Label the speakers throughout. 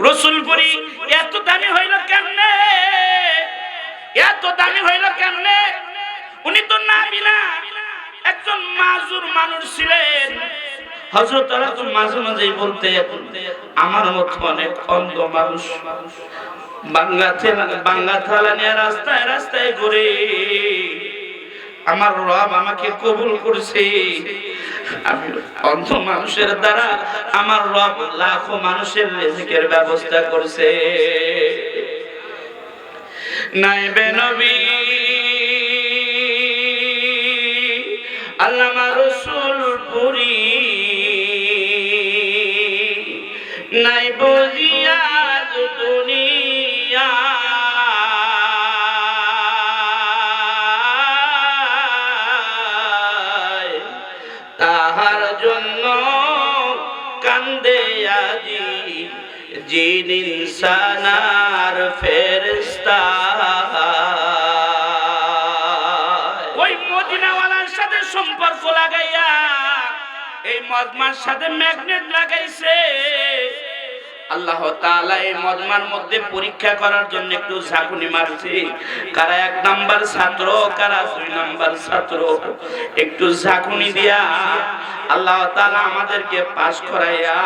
Speaker 1: রসুলপুরি এত দামি হইল কেমনে? এত দামি হইল কেমনে? উনি তো না। বিনা একজন মাজুর মানুষ ছিলেন। বলতে বাংলা নিয়ে আমার রব আমাকে কবুল করছে। অন্ধ মানুষের দ্বারা আমার রব লাখো মানুষের ব্যবস্থা করছে। নাই দুনিয়া তাহার জন্য কান্দে আজি। জিন ইনসানার ফেরেস্তা ওই মদিনাওয়ালার সাথে সম্পর্ক লাগাইয়া, এই মদমার সাথে ম্যাগনেট লাগাইছে। আল্লাহ তাআলা এই মদমার মধ্যে পরীক্ষা করার জন্য একটু ঝাঁকুনি মারছে। কারা এক নাম্বার ছাত্র, কারা দুই নাম্বার ছাত্র, একটু ঝাঁকুনি দিয়া আল্লাহ তাআলা আমাদেরকে পাশ করাইয়া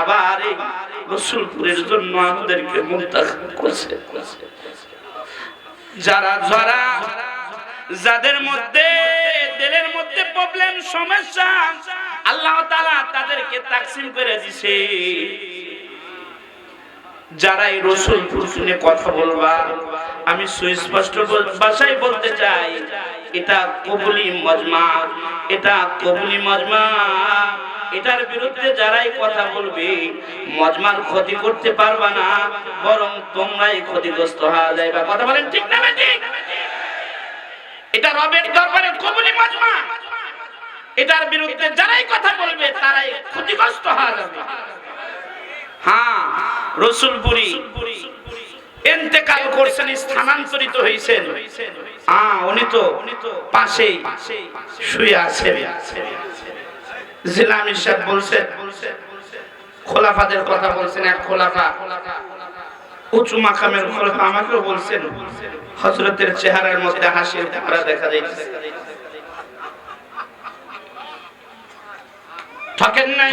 Speaker 1: আবার এই রসুলপুরের জন্য আমাদেরকে মুক্তাখান করছে। যারা যারা যাদের মধ্যে দিলের মধ্যে প্রবলেম সমস্যা, আল্লাহ তাআলা তাদেরকে তাকসিম করে দিছে। যারা এই রসুল শুনে কথা বলবা, আমি সুস্পষ্ট ভাষায় বলতে চাই, এটা কবুলি মজমা, এটা কবুলি মজমা। এটার বিরুদ্ধে যারাই কথা বলবে, মজমার ক্ষতি করতে পারবা না, বরং তোমরাই ক্ষতিগ্রস্ত হয়ে যাইবা। কথা বলেন ঠিক না ঠিক? এটা রবের দরবারে কবুলি মজমা। এটার বিরুদ্ধে যারাই কথা বলবে, তারাই ক্ষতিগ্রস্ত হয়ে যাবে। রসুলপুরি খোলাফাদের কথা বলছেন, এক খোলাফা উঁচু মাকামের খোলাফা আমাকেও বলছেন হজরতের চেহারার মধ্যে হাসির ধারা দেখা যাইতেছে। ঠকেন নাই?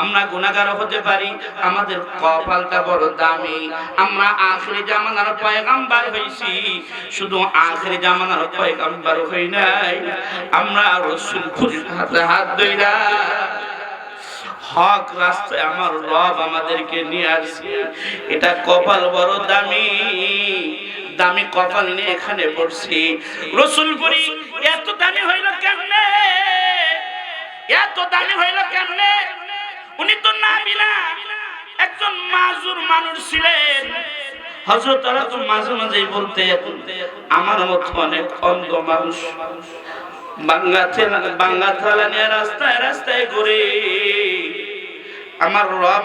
Speaker 1: আমরা গুণাগার হতে পারি, আমাদের কপালটা বড় দামি। আমরা আখরি জামানার পয়গাম্বার হয়েছি শুধু আখরি জামানার পয়গাম্বার হই নাই। আমরা রসুল হাতে হাত ধইরা হক রাস্তায় আমার রব আমাদেরকে নিয়ে আসছে। এটা কপাল বড় দামি। দামি কপাল নিয়ে এখানে পড়ছি রসুলপুরি এত দামি হইল কেমনে? এত দামি হইল কেমনে? উনি তো না বিনা একজন মাজুর মানুষ ছিলেন। হজরত তো মাঝে মাঝেই বলতে, আমার মতো অনেক অন্ধ মানুষ বাংলা থেলা নিয়ে রাস্তায়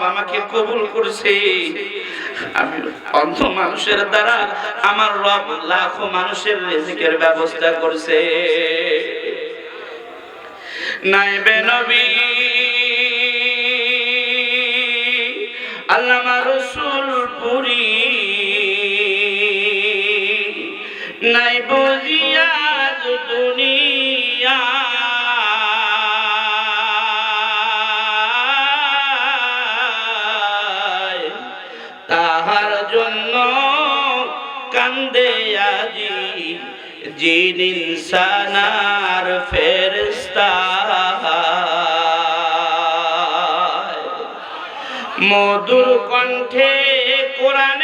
Speaker 1: আমাকে কবুল করছে। আমি মানুষের লাখো মানুষের ব্যবস্থা করছে। নাইবে নবী। আল্লামা রসুল পুরী। নাই বজিয়া দুনিয়া। তাহার জন্য কান্দে আজি। জিন ইনসানার ফেরেস্তা মধুর কণ্ঠে কোরআন